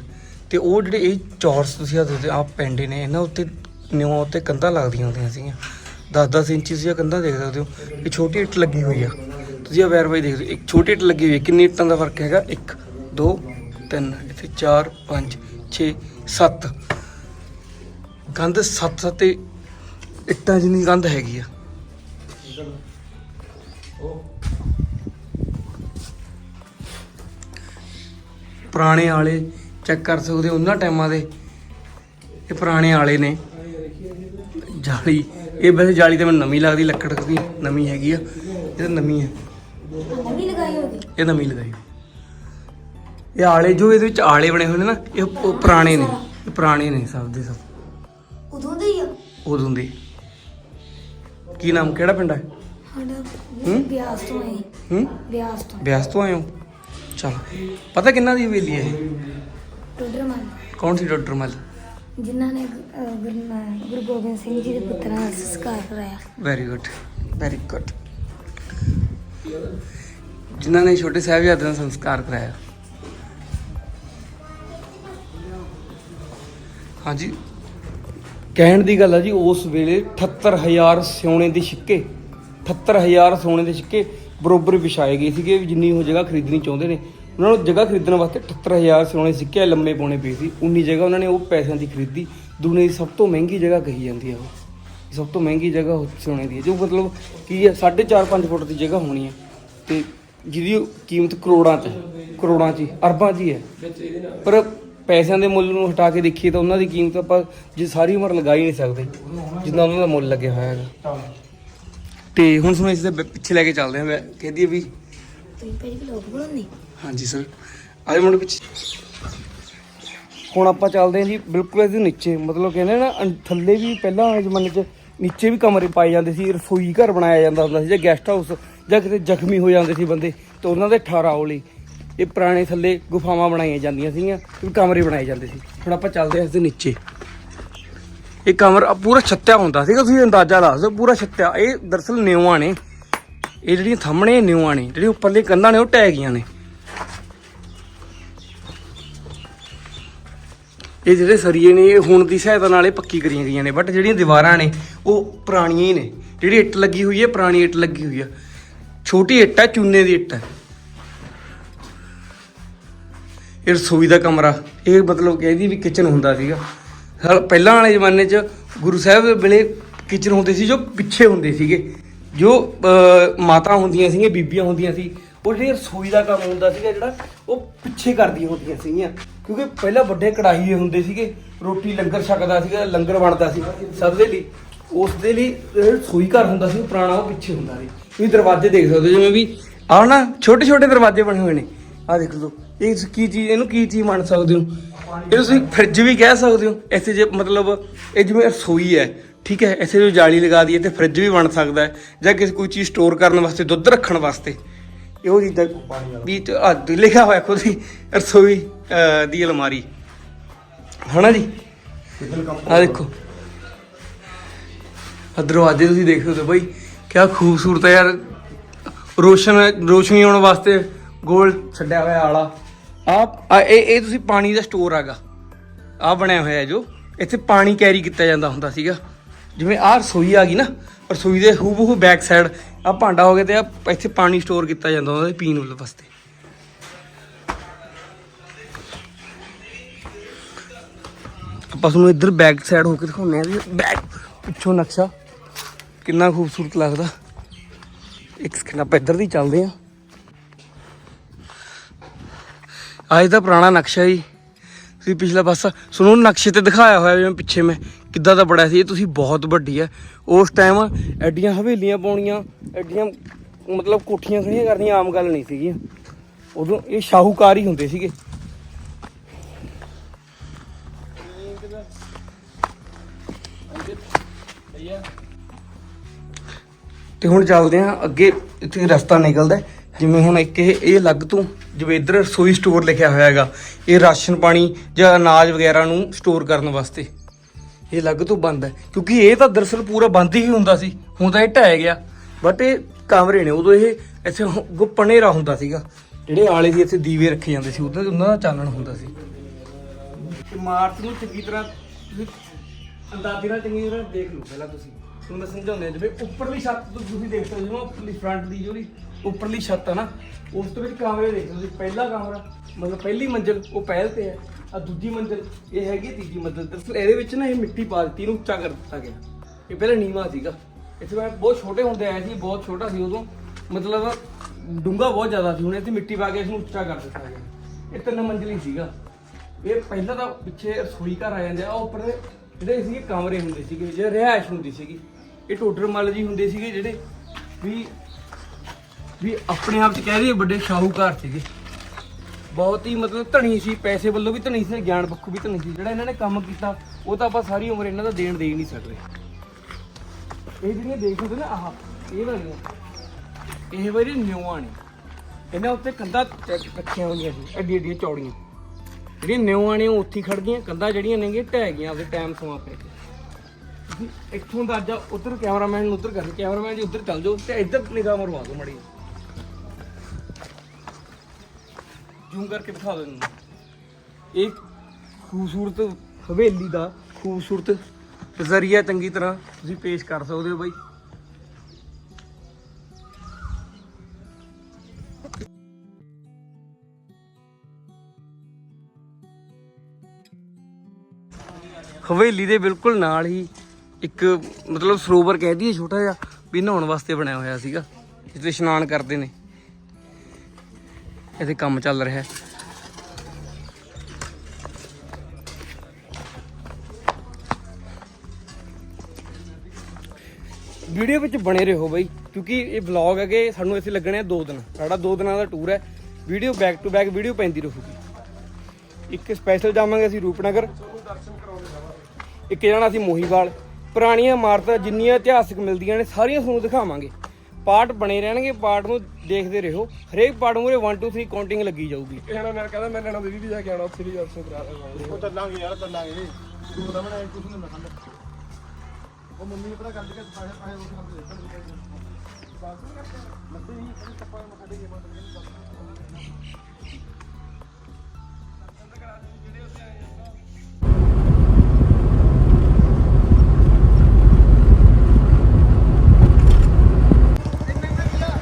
ਤੇ ਉਹ ਜਿਹੜੇ ਇਹ ਚੌਰਸ ਤੁਸੀਂ ਆ ਦੇਖਦੇ ਆ ਪੈਂਡੇ ਨੇ, ਇਹਨਾਂ ਉੱਤੇ ਨਿਉਆਂ ਉੱਤੇ ਕੰਧਾਂ ਲੱਗਦੀਆਂ ਹੁੰਦੀਆਂ ਸੀਗੀਆਂ। 10-10 ਇੰਚੀ ਦੀਆਂ ਕੰਧਾਂ ਦੇਖ ਸਕਦੇ ਹੋ, ਇਹ ਛੋਟੀ ਇੱਟ ਲੱਗੀ ਹੋਈ ਆ। ਤੁਸੀਂ ਆ ਵੈਰ ਬਾਈ ਦੇਖ ਹੋ, ਇੱਕ ਛੋਟੀ ਇੱਟ ਲੱਗੀ ਹੋਈ ਹੈ ਕਿੰਨੀ ਇੱਟਾਂ ਦਾ ਫ਼ਰਕ ਹੈਗਾ? 1 2 3 ਇੱਥੇ 4 5 6 7 ਕੰਧ 7 7 ਇੱਟਾਂ ਜਿੰਨੀ ਕੰਧ ਹੈਗੀ ਆ। ਪੁਰਾਣੇ ਆਲੇ ਚੈੱਕ ਕਰ ਸਕਦੇ ਹੋ ਉਹਨਾਂ ਟਾਈਮਾਂ ਦੇ ਇਹ ਪੁਰਾਣੇ ਆਲੇ ਨੇ। ਜਾਲੀ ਇਹ ਵੈਸੇ ਜਾਲੀ ਤਾਂ ਮੈਨੂੰ ਨਵੀਂ ਲੱਗਦੀ ਲੱਕੜ ਦੀ ਨਵੀਂ ਹੈਗੀ ਆ ਇਹ ਤਾਂ ਨਵੀਂ ਹੈ। ਨਵੀਂ ਲਗਾਈ ਹੋਗੀ ਇਹ ਨਵੀਂ ਲਗਾਈ। ਇਹ ਆਲੇ ਜੋ ਇਹਦੇ ਵਿੱਚ ਆਲੇ ਬਣੇ ਹੋਏ ਨੇ ਨਾ ਇਹ ਪੁਰਾਣੇ ਨੇ ਇਹ ਪੁਰਾਣੇ ਨੇ ਸਭ ਦੇ ਸਭ। ਉਦੋਂ ਦੇ ਹੀ ਆ। ਉਦੋਂ ਦੇ। ਕੀ ਨਾਮ ਕਿਹੜਾ ਪਿੰਡ ਹੈ? ਹੂੰ? ਬਿਆਸ ਤੋਂ ਆਏ। ਹੂੰ? ਬਿਆਸ ਤੋਂ। ਬਿਆਸ ਤੋਂ ਆਏ ਹੋ? ਚਲ ਪਤਾ ਕਿੰਨਾ ਦੀ ਹਵੇਲੀ ਹੈ ਇਹ? ਟੋਡਰਮਨ ਕੌਣ ਸੀ ਡਾਕਟਰ ਮਲ? ਜਿਨ੍ਹਾਂ ਨੇ ਅਹ, ਗੁਰੂ ਨਾ- ਗੁਰੂ ਗੋਬਿੰਦ ਸਿੰਘ ਜੀ ਦੇ ਪੁੱਤਰਾਂ ਦਾ ਸੰਸਕਾਰ ਕਰਾਇਆ। ਵੈਰੀ ਗੁੱਡ ਵੈਰੀ ਗੁੱਡ ਜਿਨ੍ਹਾਂ ਨੇ ਛੋਟੇ ਸਾਹਿਬਜ਼ਾਦੇ ਦਾ ਸੰਸਕਾਰ ਕਰਾਇਆ। ਹਾਂਜੀ। ਕਹਿਣ ਦੀ ਗੱਲ ਆ ਜੀ ਉਸ ਵੇਲੇ 78000 ਸੋਨੇ ਦੇ ਸਿੱਕੇ 78000 ਸੋਨੇ ਦੇ ਸਿੱਕੇ ਬਰੋਬਰ ਵਿਛਾਏ ਗਏ ਸੀਗੇ ਵੀ ਜਿੰਨੀ ਉਹ ਜਗ੍ਹਾ ਖਰੀਦਣੀ ਚਾਹੁੰਦੇ ਨੇ। ਉਹਨਾਂ ਨੂੰ ਜਗ੍ਹਾ ਖਰੀਦਣ ਵਾਸਤੇ 78000 ਸੋਨੇ ਸਿੱਕੇ ਲੰਮੇ ਪਾਉਣੇ ਪਏ ਸੀ। ਉਨੀ ਜਗ੍ਹਾ ਉਹਨਾਂ ਨੇ ਉਹ ਪੈਸਿਆਂ ਦੀ ਖਰੀਦੀ। ਦੁਨੀਆ ਦੀ ਸਭ ਤੋਂ ਮਹਿੰਗੀ ਜਗ੍ਹਾ ਕਹੀ ਜਾਂਦੀ ਆ ਉਹ। ਸਭ ਤੋਂ ਮਹਿੰਗੀ ਜਗ੍ਹਾ ਉਹ ਸੋਨੇ ਦੀ ਹੈ। ਜੋ ਮਤਲਬ ਕੀ ਹੈ 4.5 5 ਫੁੱਟ ਦੀ ਜਗ੍ਹਾ ਹੋਣੀ ਹੈ। ਤੇ ਜਿਹਦੀ ਕੀਮਤ ਕਰੋੜਾਂ 'ਚ ਕਰੋੜਾਂ 'ਚ ਹੀ, ਅਰਬਾਂ 'ਚ ਹੀ ਹੈ। ਪਰ ਪੈਸਿਆਂ ਦੇ ਮੁੱਲ ਨੂੰ ਹਟਾ ਕੇ ਦੇਖੀਏ ਤਾਂ ਉਹਨਾਂ ਦੀ ਕੀਮਤ ਆਪਾਂ ਜੇ ਸਾਰੀ ਉਮਰ ਲਗਾ ਹੀ ਨਹੀਂ ਸਕਦੇ ਜਿੰਨਾ ਉਹਨਾਂ ਦਾ ਮੁੱਲ ਲੱਗਿਆ ਹੋਇਆ ਹੈਗਾ। ਤੇ ਹੁਣ ਤੁਹਾਨੂੰ ਇਸ ਦੇ ਬ- ਪਿੱਛੇ ਲੈ ਕੇ ਚੱਲਦੇ ਹਾਂ ਮੈਂ ਕਹਿੰਦੀ ਵੀ ਤੁਸੀਂ ਪਹਿਲੀ ਵਲੋਗ ਬਣਾਉਂਦੇ? ਹਾਂਜੀ ਸਰ ਆਏ ਮੁੰਡੇ ਪਿੱਛੇ। ਹੁਣ ਆਪਾਂ ਚੱਲਦੇ ਹਾਂ ਜੀ ਬਿਲਕੁਲ ਇਹਦੇ ਨੀਚੇ ਮਤਲਬ ਕਹਿੰਦੇ ਨਾ ਅੰ- ਥੱਲੇ ਵੀ ਪਹਿਲਾਂ ਵਾਲੇ ਜ਼ਮਾਨੇ 'ਚ ਨੀਚੇ ਵੀ ਕਮਰੇ ਪਾਏ ਜਾਂਦੇ ਸੀ ਰਸੋਈ ਘਰ ਬਣਾਇਆ ਜਾਂਦਾ ਹੁੰਦਾ ਸੀ ਜਾਂ ਗੈਸਟ ਹਾਊਸ ਜਾਂ ਕਿਤੇ ਜ਼ਖਮੀ ਹੋ ਜਾਂਦੇ ਸੀ ਬੰਦੇ ਤੇ ਉਹਨਾਂ ਦੇ ਠਹਿਰਾਓ ਲਈ ਇਹ ਪੁਰਾਣੇ ਥੱਲੇ ਗੁਫਾਵਾਂ ਬਣਾਈਆਂ ਜਾਂਦੀਆਂ ਸੀਗੀਆਂ ਤੇ ਕਮਰੇ ਬਣਾਏ ਜਾਂਦੇ ਸੀ। ਹੁਣ ਆਪਾਂ ਚੱਲਦੇ ਹਾਂ ਇਸ ਦੇ ਨੀਚੇ। ਇਹ ਕਮਰਾ ਪੂਰਾ ਛੱਤਿਆ ਹੁੰਦਾ ਸੀਗਾ, ਤੁਸੀਂ ਅੰਦਾਜ਼ਾ ਲਾ ਸਕਦੇ ਪੂਰਾ ਛੱਤਿਆ। ਇਹ ਦਰਸਲ ਨਿਉਆਂ ਨੇ। ਇਹ ਜਿਹੜੀਆਂ ਥੰਮਣੇ ਨਿਉਆਂ ਨੇ, ਜਿਹੜੀਆਂ ਉੱਪਰਲੀ ਕੰਧਾਂ ਨੇ, ਉਹ ਟਹਿ ਗਈਆਂ ਨੇ। ਇਹ ਜਿਹੜੇ ਸਰੀਏ ਨੇ, ਇਹ ਹੁਣ ਦੀ ਸਹਾਇਤਾ ਨਾਲ ਇਹ ਪੱਕੀ ਕਰੀਆਂ ਗਈਆਂ ਨੇ, ਬਟ ਜਿਹੜੀਆਂ ਦੀਵਾਰਾਂ ਨੇ, ਉਹ ਪੁਰਾਣੀਆਂ ਹੀ ਨੇ। ਜਿਹੜੀ ਇੱਟ ਲੱਗੀ ਹੋਈ ਹੈ, ਪੁਰਾਣੀ ਇੱਟ ਲੱਗੀ ਹੋਈ ਆ। ਛੋਟੀ ਇੱਟ ਹੈ ਚੂਨੇ ਦੀ ਇੱਟ ਹੈ ਇਹ ਰਸੋਈ ਦਾ ਕਮਰਾ, ਇਹ ਮਤਲਬ ਕਹਿੰਦੀ ਵੀ ਕਿਚਨ ਹੁੰਦਾ ਸੀਗਾ। ਹਲ- ਪਹਿਲਾਂ ਵਾਲੇ ਜ਼ਮਾਨੇ 'ਚ ਗੁਰੂ ਸਾਹਿਬ ਦੇ ਵੇਲੇ ਕਿਚਨ ਹੁੰਦੇ ਸੀ ਜੋ ਪਿੱਛੇ ਹੁੰਦੇ ਸੀਗੇ। ਜੋ ਅਹ, ਮਾਤਾ ਹੁੰਦੀਆਂ ਸੀਗੀਆਂ ਬੀਬੀਆਂ ਹੁੰਦੀਆਂ ਸੀ ਉਹ ਜਿਹੜੀ ਰਸੋਈ ਦਾ ਕੰਮ ਹੁੰਦਾ ਸੀਗਾ ਜਿਹੜਾ ਉਹ ਪਿੱਛੇ ਕਰਦੀਆਂ ਹੁੰਦੀਆਂ ਸੀਗੀਆਂ। ਕਿਉਂਕਿ ਪਹਿਲਾਂ ਵੱਡੇ ਕੜਾਹੀਏ ਹੁੰਦੇ ਸੀਗੇ ਰੋਟੀ ਲੰਗਰ ਛਕਦਾ ਸੀਗਾ ਲੰਗਰ ਬਣਦਾ ਸੀ ਸਭ ਦੇ ਲਈ। ਉਸ ਦੇ ਲਈ ਜਿਹੜਾ ਰਸੋਈ ਘਰ ਹੁੰਦਾ ਸੀ ਉਹ ਪੁਰਾਣਾ ਉਹ ਪਿੱਛੇ ਹੁੰਦਾ ਸੀ। ਤੁਸੀਂ ਦਰਵਾਜ਼ੇ ਦੇਖ ਸਕਦੇ ਹੋ ਜਿਵੇਂ ਵੀ ਆਹ ਨਾ ਛੋਟੇ ਛੋਟੇ ਦਰਵਾਜ਼ੇ ਬਣੇ ਹੋਏ ਨੇ। ਆ ਦੇਖ ਲਓ ਇਹ ਕੀ ਚੀਜ਼ ਇਹਨੂੰ ਕੀ ਚੀਜ਼ ਮੰਨ ਸਕਦੇ ਹੋ? ਇਹ ਤੁਸੀਂ ਫ੍ਰਿਜ ਵੀ ਕਹਿ ਸਕਦੇ ਹੋ। ਇੱਥੇ ਜੇ ਮਤਲਬ ਇਹ ਜਿਵੇਂ ਰਸੋਈ ਹੈ ਠੀਕ ਹੈ ਇੱਥੇ ਜੋ ਜਾਲੀ ਲਗਾ ਦਈਏ ਤੇ ਫ੍ਰਿਜ ਵੀ ਬਣ ਸਕਦਾ ਹੈ ਜਾਂ ਕਿਸੇ ਕੋਈ ਚੀਜ਼ ਸਟੋਰ ਕਰਨ ਵਾਸਤੇ ਦੁੱਧ ਰੱਖਣ ਵਾਸਤੇ। ਇਹ ਚੀਜ਼ਾਂ ਵੀ ਤੇ ਲਿਖਿਆ ਹੋਇਆ ਖੁਦ ਹੀ ਰਸੋਈ ਦੀ ਅਲਮਾਰੀ। ਹਨਾ ਜੀ? ਆ ਦੇਖੋ। ਆਹ ਦਰਵਾਜ਼ੇ ਤੁਸੀਂ ਦੇਖ ਸਕਦੇ ਹੋ ਬਈ ਕਿਆ ਖੂਬਸੂਰਤ ਹੈ ਯਾਰ। ਰੋਸ਼ਨ ਰੋਸ਼ਨੀ ਆਉਣ ਵਾਸਤੇ ਗੋਲ ਛੱਡਿਆ ਹੋਇਆ ਆਲਾ। ਆ, ਇਹ ਇਹ ਤੁਸੀਂ ਪਾਣੀ ਦਾ ਸਟੋਰ ਹੈਗਾ। ਆ ਬਣਿਆ ਹੋਇਆ ਜੋ। ਇੱਥੇ ਪਾਣੀ ਕੈਰੀ ਕੀਤਾ ਜਾਂਦਾ ਹੁੰਦਾ ਸੀਗਾ। ਜਿਵੇਂ ਆਹ ਰਸੋਈ ਆ ਗਈ ਨਾ, ਰਸੋਈ ਦੇ ਹੂਬਹੂ ਬੈਕ ਸਾਈਡ ਆ ਭਾਂਡਾ ਹੋ ਗਿਆ ਤੇ ਆ ਇੱਥੇ ਪਾਣੀ ਸਟੋਰ ਕੀਤਾ ਜਾਂਦਾ ਹੁੰਦਾ ਸੀ ਪੀਣ ਵਾਸਤੇ। ਆਪਾਂ ਤੁਹਾਨੂੰ ਇੱਧਰ ਬੈਕ ਸਾਈਡ ਹੋ ਕੇ ਦਿਖਾਉਂਦੇ ਆ ਵੀ ਬੈਕ ਪਿੱਛੋਂ ਨਕਸ਼ਾ ਕਿੰਨਾ ਖੂਬਸੂਰਤ ਲੱਗਦਾ। ਇੱਕ ਸਕਿੰਟ ਆਪਾਂ ਇੱਧਰ ਦੀ ਚੱਲਦੇ ਆ ਅੱਜ ਦਾ ਪੁਰਾਣਾ ਨਕਸ਼ਾ ਜੀ। ਤੁਸੀਂ ਪਿਛਲਾ ਪਾਸਾ ਸੁਣੋ, ਨਕਸ਼ੇ ਤੇ ਦਿਖਾਇਆ ਹੋਇਆ ਜਿਵੇਂ ਪਿੱਛੇ ਮੈਂ, ਕਿੱਦਾਂ ਦਾ ਬੜਾ ਸੀ। ਇਹ ਤੁਸੀਂ ਬਹੁਤ ਵੱਡੀ ਹੈ ਉਸ ਟਾਈਮ ਐਡੀਆਂ ਹਵੇਲੀਆਂ ਪਾਉਣੀਆਂ, ਐਡੀਆਂ ਮਤਲਬ ਕੋਠੀਆਂ ਖੜੀਆਂ ਕਰਨੀਆਂ ਆਮ ਗੱਲ ਨਹੀਂ ਸੀਗੀਆਂ ਉਦੋਂ ਇਹ ਸ਼ਾਹੂਕਾਰ ਹੀ ਹੁੰਦੇ ਸੀਗੇ। ਤੇ ਹੁਣ ਚੱਲਦੇ ਆ ਅੱਗੇ ਇੱਥੇ ਰਸਤਾ ਨਿਕਲਦਾ। ਜਿਵੇਂ ਹੁਣ ਇੱਕ ਇਹ ਇਹ ਅਲੱਗ ਤੋਂ ਜਿਵੇਂ ਇੱਧਰ ਰਸੋਈ ਸਟੋਰ ਲਿਖਿਆ ਹੋਇਆ ਹੈਗਾ। ਇਹ ਰਾਸ਼ਨ ਪਾਣੀ ਜਾਂ ਅਨਾਜ ਵਗੈਰਾ ਨੂੰ ਸਟੋਰ ਕਰਨ ਵਾਸਤੇ। ਇਹ ਅਲੱਗ ਤੋਂ ਬੰਦ ਹੈ। ਕਿਉਂਕਿ ਇਹ ਤਾਂ ਦਰਅਸਲ ਪੂਰਾ ਬੰਦ ਹੀ ਹੁੰਦਾ ਸੀ। ਹੁਣ ਤਾਂ ਇਹ ਢਹਿ ਗਿਆ। ਬਟ ਇਹ ਕਮਰੇ ਨੇ। ਉਦੋਂ ਇਹ ਇੱਥੇ ਗੁੱਪਣੇਰਾ ਹੁੰਦਾ ਸੀਗਾ। ਜਿਹੜੇ ਆਲੇ ਸੀ ਇੱਥੇ ਦੀਵੇ ਰੱਖੇ ਜਾਂਦੇ ਸੀ, ਉਹਦਾ ਉਹਨਾਂ ਦਾ ਚਾਨਣ ਹੁੰਦਾ ਸੀ। ਇਮਾਰਤ ਨੂੰ ਚੰਗੀ ਤਰ੍ਹਾਂ ਤੁਸੀਂ ਅੰਦਾਜ਼ੇ ਨਾਲ ਚੰਗੀ ਤਰ੍ਹਾਂ ਦੇਖ ਲਓ, ਪਹਿਲਾਂ ਤੁਸੀਂ। ਤੁਹਾਨੂੰ ਮੈਂ ਸਮਝਾਉਂਦਾ, ਜਿਵੇਂ ਉੱਪਰਲੀ ਛੱਤ ਤੋਂ ਤੁਸੀਂ ਦੇਖ ਸਕਦੇ ਹੋ, ਉੱਪਰਲੀ ਫਰੰਟ ਦੀ ਜਿਹੜੀ ਉੱਪਰਲੀ ਛੱਤ ਆ ਨਾ, ਉਸ ਤੋਂ ਵਿੱਚ ਕਮਰੇ ਦੇਖ ਤੁਸੀਂ, ਪਹਿਲਾ ਕਮਰਾ, ਮਤਲਬ ਪਹਿਲੀ ਮੰਜ਼ਿਲ, ਉਹ ਪਹਿਲ ਤੇ ਹੈ। ਆ ਦੂਜੀ ਮੰਜ਼ਿਲ, ਇਹ ਹੈਗੀ ਤੀਜੀ ਮੰਜ਼ਿਲ ਦਰਅਸਲ ਇਹਦੇ ਵਿੱਚ ਨਾ ਇਹ ਮਿੱਟੀ ਪਾ ਦਿੱਤੀ, ਇਹਨੂੰ ਉੱਚਾ ਕਰ ਦਿੱਤਾ ਗਿਆ। ਇਹ ਪਹਿਲਾਂ ਨੀਵਾਂ ਸੀਗਾ। ਇੱਥੇ ਮੈਂ ਬਹੁਤ ਛੋਟੇ ਹੁੰਦੇ ਆਏ ਸੀ, ਬਹੁਤ ਛੋਟਾ ਸੀ ਉਦੋਂ। ਮਤਲਬ ਡੂੰਘਾ ਬਹੁਤ ਜ਼ਿਆਦਾ ਸੀ, ਹੁਣ ਇੱਥੇ ਮਿੱਟੀ ਪਾ ਕੇ ਇਸਨੂੰ ਉੱਚਾ ਕਰ ਦਿੱਤਾ ਗਿਆ। ਇਹ ਤਿੰਨ ਮੰਜ਼ਿਲੀ ਸੀਗਾ। ਇਹ ਪਹਿਲਾਂ ਤਾਂ ਪਿੱਛੇ ਰਸੋਈ ਘਰ ਆ ਜਾਂਦੇ ਆ, ਉਹ ਉੱਪਰ ਜਿਹੜੇ ਸੀਗੇ ਕਮਰੇ ਹੁੰਦੇ ਸੀਗੇ, ਜਿਹੜੇ ਰਿਹਾਇਸ਼ ਹੁੰਦੀ ਸੀਗੀ। ਇਹ ਟੋਡਰ ਮੱਲ ਜੀ ਹੁੰਦੇ ਸੀਗੇ ਜਿਹੜੇ ਵੀ ਵੀ ਆਪਣੇ ਆਪ ਚ ਕਹਿ ਦਈਏ ਵੱਡੇ ਸ਼ਾਹੂਕਾਰ ਸੀਗੇ। ਬਹੁਤ ਹੀ ਮਤਲਬ ਧਣੀ ਸੀ, ਪੈਸੇ ਵੱਲੋਂ ਵੀ ਧਣੀ ਸੀ, ਗਿਆਨ ਪੱਖੋਂ ਵੀ ਧਣੀ ਸੀ। ਜਿਹੜਾ ਇਹਨਾਂ ਨੇ ਕੰਮ ਕੀਤਾ, ਉਹ ਤਾਂ ਆਪਾਂ ਸਾਰੀ ਉਮਰ ਇਹਨਾਂ ਦਾ ਦੇਣ ਦੇ ਹੀ ਨਹੀਂ ਸਕਦੇ। ਇਹ ਜਿਹੜੀਆਂ ਦੇਖ ਸਕਦੇ ਨਾ, ਆਹ, ਇਹ ਵਾਲੀਆਂ। ਇਹ ਵਾਰੀ ਨਿਉਆਂ ਨੇ। ਇਹਨਾਂ ਉੱਤੇ ਕੰਧਾਂ ਟ- ਰੱਖੀਆਂ ਹੋਈਆਂ ਸੀ ਐਡੀ ਐਡੀਆਂ ਚੌੜੀਆਂ। ਜਿਹੜੀਆਂ ਨਿਉਆਂ ਨੇ, ਉਹ ਉੱਥੇ ਖੜ ਗਈਆਂ। ਕੰਧਾਂ ਜਿਹੜੀਆਂ ਨੇਗੀਆਂ, ਢਹਿ ਗਈਆਂ ਆਪਦੇ ਟਾਈਮ ਸਮਾਂ ਪੈ ਕੇ। ਇੱਥੋਂ ਦਾ ਅੱਜ ਉਧਰ ਕੈਮਰਾਮੈਨ ਨੂੰ ਉਧਰ ਕਰ ਕੈਮਰਾਮੈਨ ਜੀ ਉਧਰ ਚੱਲ ਜਾਓ ਤੇ ਇੱਧਰ ਨਿਗਾਹ ਮਰਵਾ ਦਿਓ ਮੜੀ ਜ਼ੂਮ ਕਰਕੇ ਦਿਖਾ ਦਿਓ ਇਹਨੂੰ ਇਹ ਖੂਬਸੂਰਤ ਹਵੇਲੀ ਦਾ ਖੂਬਸੂਰਤ ਜ਼ਰੀਆ ਚੰਗੀ ਤਰ੍ਹਾਂ ਤੁਸੀਂ ਪੇਸ਼ ਕਰ ਸਕਦੇ ਹੋ ਬਾਈ। ਹਵੇਲੀ ਦੇ ਬਿਲਕੁਲ ਨਾਲ ਹੀ ਇੱਕ ਮਤਲਬ ਸਰੋਵਰ ਕਹਿ ਦਈਏ ਛੋਟਾ ਜਿਹਾ ਵੀ ਨਹਾਉਣ ਵਾਸਤੇ ਬਣਿਆ ਹੋਇਆ ਸੀਗਾ, ਜਿੱਥੇ ਇਸ਼ਨਾਨ ਕਰਦੇ ਨੇ। ਇੱਥੇ ਕੰਮ ਚੱਲ ਰਿਹਾ ਹੈ। ਵੀਡੀਓ ਵਿੱਚ ਬਣੇ ਰਹੋ ਬਾਈ, ਕਿਉਂਕਿ ਇਹ ਵਲੌਗ ਹੈਗੇ, ਸਾਨੂੰ ਇੱਥੇ ਲੱਗਣੇ ਆ 2 ਦਿਨ। ਸਾਡਾ 2 ਦਿਨਾਂ ਦਾ ਟੂਰ ਹੈ। Video back to back video ਪੈਂਦੀ ਰਹੂਗੀ। ਇੱਕ ਸਪੈਸ਼ਲ ਜਾਵਾਂਗੇ ਅਸੀਂ ਰੂਪਨਗਰ। ਇੱਕ ਜਾਣਾ ਅਸੀਂ ਮੋਹੀਵਾਲ। ਪੁਰਾਣੀਆਂ ਇਮਾਰਤਾਂ ਜਿੰਨੀਆਂ ਇਤਿਹਾਸਕ ਮਿਲਦੀਆਂ ਨੇ, ਸਾਰੀਆਂ ਤੁਹਾਨੂੰ ਦਿਖਾਵਾਂਗੇ। ਪਾਰਟ ਬਣੇ ਰਹਿਣਗੇ ਪਾਰਟ ਨੂੰ ਦੇਖਦੇ ਰਹੋ। ਹਰੇਕ ਪਾਰਟ ਮੂਰੇ 1 2 3 ਕਾਊਂਟਿੰਗ ਲੱਗੀ ਜਾਊਗੀ। ਇਹ ਨਾ ਮੈਂ ਕਹਿੰਦਾ ਮੈਂ ਲੈਣਾ ਦੀਦੀ ਜਾ ਕੇ ਆਉਣਾ ਉੱਥੇ ਵੀ ਦਰਸ਼ਨ ਕਰਾ ਦਾਂਗਾ ਉਹ ਚੱਲਾਂਗੇ ਯਾਰ ਚੱਲਾਂਗੇ ਤੂੰ ਪਤਾ ਮੈਂ ਕੁਝ ਨਹੀਂ ਮੈਂ ਖਾਂਦਾ ਉਹ ਮੰਮੀ ਨੇ ਪਤਾ ਕਰ ਲਿਆ ਪਾਏ ਪਾਏ ਉਹ ਖਾਂਦੇ ਦੇਖਣ ਲੱਭੇ ਨਹੀਂ ਕਦੇ ਟੱਪਾ ਮੱਥਾ ਦੇ ਕੇ ਮਤ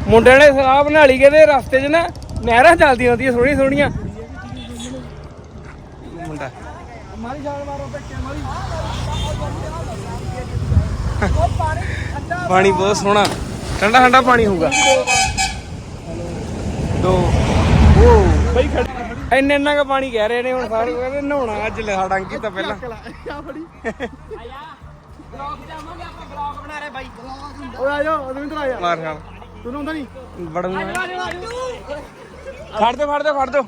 ਮੁੰਡਿਆਂ ਨੇ ਸਲਾਹ ਬਣਾ ਲਈ ਕਹਿੰਦੇ ਰਸਤੇ 'ਚ ਨਾ ਨਹਿਰਾਂ ਚੱਲਦੀਆਂ ਹੁੰਦੀਆਂ ਸੋਹਣੀਆਂ ਸੋਹਣੀਆਂ। ਮੁੰਡਾ। ਮਾਰੀ ਜਾਣ ਮਾਰੋ ਧੱਕੇ ਮਾਰੀ ਪਾਣੀ ਬਹੁਤ ਸੋਹਣਾ। ਠੰਡਾ ਠੰਡਾ ਪਾਣੀ ਹੋਊਗਾ। ਦੋ। ਉਹ ਬਈ ਖੜ ਇੰਨੇ ਇੰਨਾ ਕਾ ਪਾਣੀ ਕਹਿ ਰਹੇ ਨੇ ਹੁਣ ਸਾਰੇ ਕਹਿੰਦੇ ਨਹਾਉਣਾ ਅੱਜ ਲੈ ਸਾਡਾ ਅੰਕਿਤ ਤਾਂ ਪਹਿਲਾਂ। ਆ ਫੜੀ ਓਏ ਆ ਜਾ ਅਰਵਿੰਦਰ ਆ ਜਾ। ਮਾਰ ਖਾਲ ਤੂੰ ਆਉਂਦਾ ਨਹੀਂ? ਬੜਨ ਫੜ ਦੇ ਫੜ ਦੇ ਫੜ ਦੋ।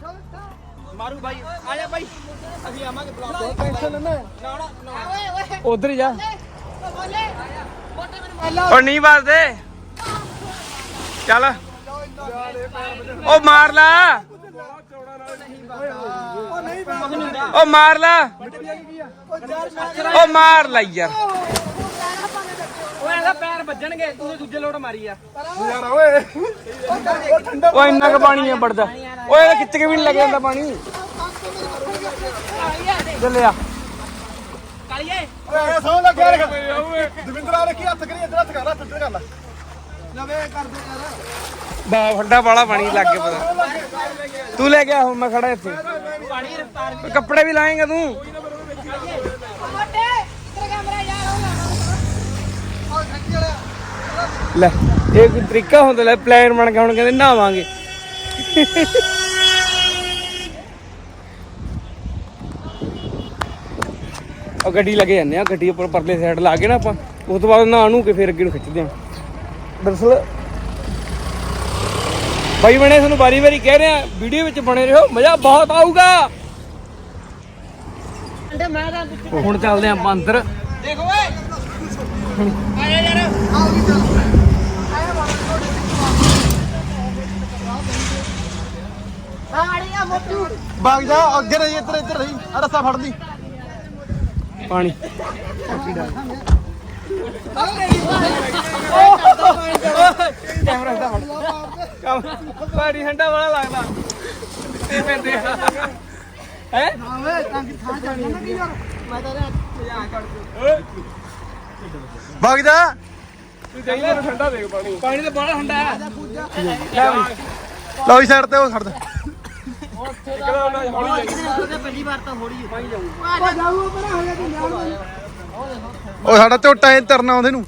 ਉਧਰ ਹੀ ਜਾ। ਉਹ ਨਹੀਂ ਵੱਜਦੇ। ਚੱਲ। ਉਹ ਮਾਰ ਲਾ। ਉਹ ਮਾਰ ਲਾ। ਉਹ ਮਾਰ ਲਾ ਯਾਰ। ਯਾਰ ਓਏ ਉਹ ਇੰਨਾ ਕੁ ਪਾਣੀ ਆ ਵੜਦਾ ਓਏ ਇਹ ਖਿੱਚ ਕੇ ਵੀ ਨਹੀਂ ਲੱਗ ਜਾਂਦਾ ਪਾਣੀ। ਚੱਲਿਆ ਓਏ ਸੌਂ ਲੱਗਿਆ ਰਖ। ਦਵਿੰਦਰ ਆ ਰੱਖੀ ਹੱਥ ਕਰੀ ਇੱਧਰ ਹੱਥ ਕਰ ਹੱਥ ਇੱਧਰ ਕਰ ਲੈ। ਲਵੇ ਕਰ ਦੇ ਯਾਰ। ਬਾ ਵੱਡਾ ਬਾਲਾ ਪਾਣੀ ਲੱਗ ਗਿਆ ਪਤਾ। ਤੂੰ ਲੈ ਗਿਆ ਹੁਣ ਮੈਂ ਖੜਾ ਇੱਥੇ। ਪਾਣੀ ਕੱਪੜੇ ਵੀ ਲਾਏਗਾ ਤੂੰ। ਲੈ ਇਹ ਕੋਈ ਤਰੀਕਾ ਹੁੰਦਾ ਲੈ ਪਲਾਨ ਬਣ ਕੇ ਹੁਣ ਕਹਿੰਦੇ ਨਹਾਵਾਂਗੇ। ਉਹ ਗੱਡੀ ਲੱਗੇ ਜਾਂਦੇ ਆ ਗੱਡੀ ਉੱਪਰ ਪਰਲੇ ਸਾਈਡ ਲਾ ਕੇ ਨਾ ਆਪਾਂ ਉਸ ਤੋਂ ਬਾਅਦ ਨਹਾ ਨੂੰ ਕੇ ਫਿਰ ਅੱਗੇ ਨੂੰ ਖਿੱਚਦੇ ਆ। ਦਰਅਸਲ ਬਾਈ ਬਣੇ ਤੁਹਾਨੂੰ ਵਾਰੀ ਵਾਰੀ ਕਹਿ ਰਹੇ ਵੀਡੀਓ ਵਿੱਚ ਬਣੇ ਰਹੋ ਮਜ਼ਾ ਬਹੁਤ ਆਊਗਾ। ਹੁਣ ਚੱਲਦੇ ਆ ਆਪਾਂ ਅੰਦਰ। ਬਾਗ ਜਾ ਅੱਗੇ ਰਹੀ ਇੱਧਰ ਇੱਧਰ ਰਹੀ। ਆ ਰੱਸਾ ਫੜ ਲਈ। ਪਾਣੀ। ਕੈਮਰਾ ਦਾ ਫੜ ਪਾਣੀ ਹੰਡਾ ਵਾਲਾ ਲੱਗਦਾ ਇਹ ਪੈਂਦੇ ਆ ਹੈ? ਬਾਗ ਜਾ ਤੂੰ ਨਾ ਠੰਡਾ ਦੇਖ ਪਾਣੀ। ਪਾਣੀ ਤਾਂ ਬੜਾ ਹੰਡਾ ਹੈ। ਲਓ ਸਾਈਡ ਤੇ ਉਹ ਛੱਡ ਦੇ ਉਹ ਸਾਡਾ ਝੋਟਾ ਐ ਤਰਨਾ ਉਹਦੇ ਨੂੰ।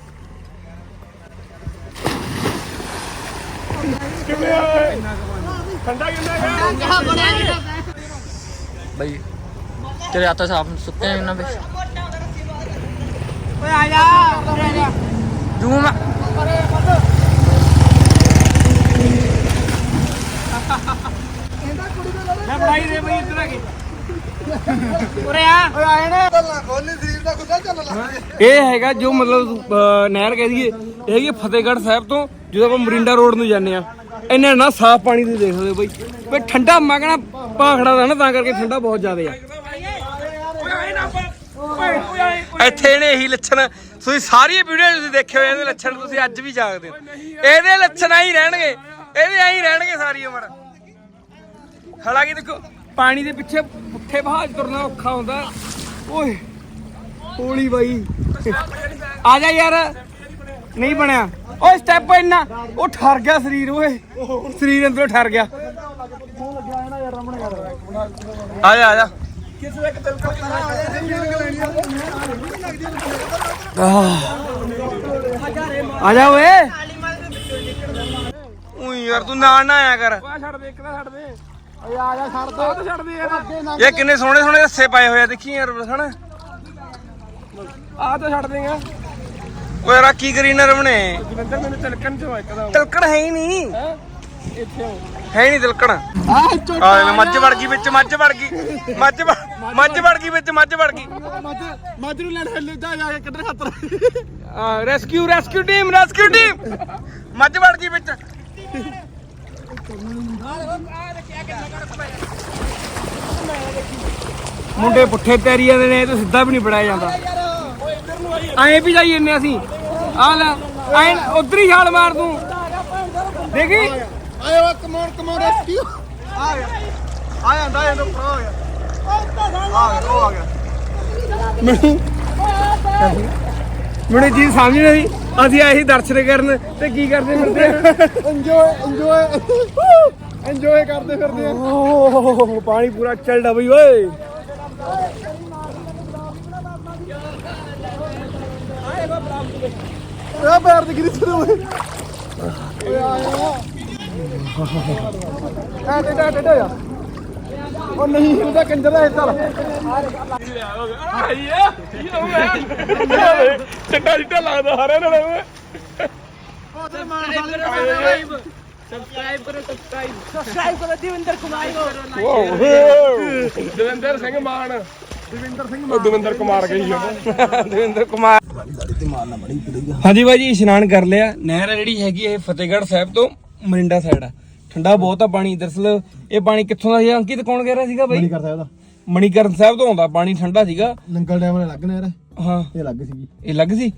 ਠੰਡਾ ਕਿੰਨਾ ਹੈ ਬਈ ਤੇਰੇ ਹੱਥ ਸਾਫ਼ ਸੁੱਕੇ ਨੇ ਉਹਨਾਂ ਵਿੱਚ ਜੂਮ ਮੈਂ ਬੜਾਈ ਦੇ ਬਈ ਇੱਧਰ ਆ ਕੇ। ਓਏ ਆਏ ਨੇ। ਗੱਲਾਂ ਖੋਲੀ ਸਰੀਰ ਦਾ ਖੁੱਦਾ ਚੱਲ ਲੱਗ ਇਹ ਹੈਗਾ ਜੋ ਮਤਲਬ ਅਹ, ਨਹਿਰ ਕਹਿ ਦਈਏ। ਇਹ ਹੈਗੀ ਫਤਿਹਗੜ੍ਹ ਸਾਹਿਬ ਤੋਂ ਜਦੋਂ ਆਪਾਂ ਮਰਿੰਡਾ ਰੋਡ ਨੂੰ ਜਾਂਦੇ ਆ ਇੰਨਾ ਨਾ ਸਾਫ਼ ਪਾਣੀ ਤੁਸੀਂ ਦੇਖ ਸਕਦੇ ਹੋ ਬਈ। ਬਈ ਠੰਡਾ ਮਗਣਾ ਭਾਖੜਾ ਦਾ ਨਾ ਤਾਂ ਕਰਕੇ ਠੰਡਾ ਬਹੁਤ ਜ਼ਿਆਦਾ ਆ। ਇੱਥੇ ਨੇ ਇਹੀ ਲੱਛਣ। ਤੁਸੀਂ ਸਾਰੀਆਂ ਵੀਡੀਓ ਤੁਸੀਂ ਦੇਖੇ ਹੋਏ ਇਹਦੇ ਲੱਛਣ ਤੁਸੀਂ ਅੱਜ ਵੀ ਜਾਗਦੇ ਹੋ। ਇਹਦੇ ਲੱਛਣ ਆਈ ਰਹਿਣਗੇ। ਇਹਦੇ ਆਈ ਰਹਿਣਗੇ ਸਾਰੀ ਉਮਰ। ਹਾਲਾਂਕਿ ਦੇਖੋ, ਪਾਣੀ ਦੇ ਪਿੱਛੇ ਪੁੱਠੇ ਬਹਾਜ ਤੁਰਨਾ ਔਖਾ ਹੁੰਦਾ। ਓਏ, ਹੌਲੀ ਬਾਈ। ਆ ਜਾ ਯਾਰ। ਨਹੀਂ ਬਣਿਆ। ਓਏ ਸਟੈਪ ਇੰਨਾ। ਉਹ ਠਰ ਗਿਆ ਸਰੀਰ, ਓਏ। ਸਰੀਰ ਅੰਦਰੋਂ ਠਰ ਗਿਆ। ਆ ਜਾ ਆ ਜਾ। ਆਹ। ਆ ਜਾ ਓਏ। ਉਈ ਯਾਰ ਤੂੰ ਨਾ ਨਾ ਆਇਆ ਕਰ। ਆ ਛੱਡ ਦੇ ਇੱਕ ਤਾਂ ਛੱਡ ਦੇ। ਓਏ ਆ ਜਾ ਛੱਡ ਦੇ। ਤਾਂ ਛੱਡ ਦੇ ਯਾਰ। ਇਹ ਕਿੰਨੇ ਸੋਹਣੇ ਸੋਹਣੇ ਰੱਸੇ ਪਾਏ ਹੋਏ ਆ ਦੇਖੀ ਯਾਰ ਹਨਾ? ਆ ਤਾਂ ਛੱਡ ਦੇਗਾ ਓਏ ਯਾਰ ਆਹ ਕੀ ਕਰੀ ਨਾ ਰਮਣੇ? ਜਲੰਧਰ ਮੈਨੂੰ ਤਿਲਕਣ ਚੋਂ ਇੱਕ ਦਾ ਤਿਲਕਣ ਹੈ ਹੀ ਨਹੀਂ। ਇੱਥੇ ਆਓ ਹੈ ਨਹੀਂ ਤਿਲਕਣ। ਆ ਲੈ ਮੱਝ ਵੜ ਗਈ ਵਿੱਚ ਮੱਝ ਵੜ ਗਈ। ਮੱਝ ਵੜ- ਮੱਝ ਵੜ ਗਈ ਵਿੱਚ ਮੱਝ ਵੜ ਗਈ। ਮੱਝ ਮੱਝ ਨੂੰ ਲੈਣ ਹੱਲੇ ਜਾ ਜਾ ਕੇ ਕੱਢਣ ਖਾਤਰ rescue rescue team rescue team ਮੱਝ ਵੜ ਗਈ ਵਿੱਚ। ਮੁੰਡੇ ਪੁੱਠੇ ਤੈਰੀ ਜਾਂਦੇ ਨੇ ਇਹ ਤਾਂ ਸਿੱਧਾ ਵੀ ਨਹੀਂ ਫੜਾਇਆ ਜਾਂਦਾ। ਐਂ ਵੀ ਜਾਈ ਜੰਨੇ ਅਸੀਂ। ਆ ਲੈ ਐਂ ਉਧਰ ਹੀ ਛਾਲ ਮਾਰ ਤੂੰ। ਦੇਖੀ? ਆਇਓ ਕਮੌਨ ਕਮੌਨ ਰੈਸਕਿਊ ਆ ਗਿਆ। ਆ ਜਾਂਦਾ ਆ ਜਾਂਦਾ ਉੱਪਰ ਆ ਗਿਆ। ਆ ਗਿਆ ਉਹ ਆ ਗਿਆ। ਮੈਨੂੰ ਜੀ ਸਮਝ ਨਹੀਂ ਆਈ। ਅਸੀਂ ਆਏ ਦਰਸ਼ਨ ਕਰਨ ਤੇ ਕੀ ਕਰਦੇ ਫਿਰਦੇ ਆ? ਇੰਜੋਏ ਇੰਜੋਏ ਇੰਜੋਏ ਕਰਦੇ ਫਿਰਦੇ ਆ। ਓਹ ਪਾਣੀ ਪੂਰਾ ਚੱਲਦਾ ਬਈ ਓਏ। ਆ ਪੈਰ ਦੀ ਗਿਰੀ ਸ਼ੁਰੂ ਹੋਈ ਆ ਟੇਡਾ ਟੇਡਾ ਆ ਉਹ ਨਹੀਂ ਹਿਲਦਾ ਕੰਜਰ ਦਾ ਚੱਲ ਆਈ ਆ ਕੀ ਹੋ ਲੱਗਦਾ ਹਰੇ ਨਾਲ ਓਏ ਸਬਸਕ੍ਰਾਈਬ ਕਰੋ ਸਬਸਕ੍ਰਾਈਬ ਸਬਸਕ੍ਰਾਈਬ ਕਰੋ ਦੇਵਿੰਦਰ ਕੁਮਾਰ ਨੂੰ ਦਵਿੰਦਰ ਸਿੰਘ ਮਾਨ ਦਵਿੰਦਰ ਸਿੰਘ ਮਾਨ ਦਵਿੰਦਰ ਕੁਮਾਰ ਗਈ ਜਾਂਦਾ ਦਵਿੰਦਰ ਕੁਮਾਰ ਹਾਂਜੀ ਬਾਈ ਜੀ, ਇਸ਼ਨਾਨ ਕਰ ਲਿਆ। ਨਹਿਰ ਜਿਹੜੀ ਹੈਗੀ ਇਹ ਫਤਿਹਗੜ੍ਹ ਸਾਹਿਬ ਤੋਂ। ਮਰਿੰਡਾ ਸਾਈਡ ਆ। ਠੰਡਾ ਬਹੁਤ ਆ ਪਾਣੀ ਦਰਸਲ ਇਹ ਪਾਣੀ ਕਿੱਥੋਂ ਦਾ ਸੀ? ਅੰਕਿਤ ਕੌਣ ਕਹਿ ਰਿਹਾ ਸੀਗਾ ਬਾਈ? ਕਰ ਸਕਦਾ ਮਣੀਕਰਨ ਸਾਹਿਬ ਤੋਂ ਆਉਂਦਾ ਪਾਣੀ ਠੰਡਾ ਸੀਗਾ। ਨੰਗਲ ਡੈਮ ਨਾਲ ਲੱਗ ਨਹਿਰ ਹਾਂ। ਇਹ ਲੱਗ ਸੀਗੀ। ਇਹ ਲੱਗ ਸੀ?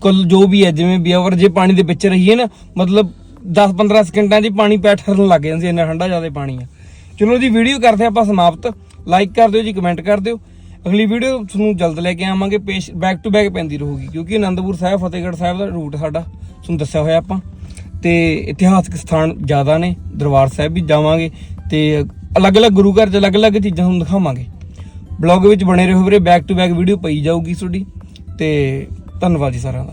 ਕੁੱਲ ਜੋ ਵੀ ਹੈ ਜਿਵੇਂ ਵੀ ਅਵਰ ਜੇ ਪਾਣੀ ਦੇ ਵਿੱਚ ਰਹੀਏ ਨਾ ਮਤਲਬ 10-15 ਸਕਿੰਟਾਂ 'ਚ ਪਾਣੀ ਪੈਠਰਨ ਲੱਗ ਜਾਂਦੀ ਇੰਨਾ ਠੰਡਾ ਜ਼ਿਆਦਾ ਪਾਣੀ ਆ। ਚਲੋ ਜੀ ਵੀਡੀਓ ਕਰਦੇ ਆਪਾਂ ਸਮਾਪਤ। ਲਾਈਕ ਕਰ ਦਿਓ ਜੀ ਕਮੈਂਟ ਕਰ ਦਿਓ। ਅਗਲੀ ਵੀਡੀਓ ਤੁਹਾਨੂੰ ਜਲਦ ਲੈ ਕੇ ਆਵਾਂਗੇ ਪੇਸ਼ ਬੈਕ ਟੂ ਬੈਕ ਪੈਂਦੀ ਰਹੂਗੀ ਕਿਉਂਕਿ ਆਨੰਦਪੁਰ ਸਾਹਿਬ ਫਤਿਹਗੜ੍ਹ ਸਾਹਿਬ ਦਾ ਰੂਟ ਸਾਡਾ ਤੁਹਾਨੂੰ ਦੱਸਿਆ ਹੋਇਆ ਆਪਾਂ। ਤੇ ਇਤਿਹਾਸਕ ਸਥਾਨ ਜ਼ਿਆਦਾ ਨੇ, ਦਰਬਾਰ ਸਾਹਿਬ ਵੀ ਜਾਵਾਂਗੇ ਤੇ ਅਲੱਗ-ਅਲੱਗ ਗੁਰੂ ਘਰ 'ਚ ਅਲੱਗ-ਅਲੱਗ ਚੀਜ਼ਾਂ ਤੁਹਾਨੂੰ ਦਿਖਾਵਾਂਗੇ। ਬਲੌਗ ਵਿੱਚ ਬਣੇ ਰਹੋ ਵੀਰੇ ਬੈਕ ਟੂ ਬੈਕ ਵੀਡੀਓ ਪਈ ਜਾਊਗੀ ਤੁਹਾਡੀ ਤੇ ਧੰਨਵਾਦ ਜੀ ਸਾਰਿਆਂ ਦਾ।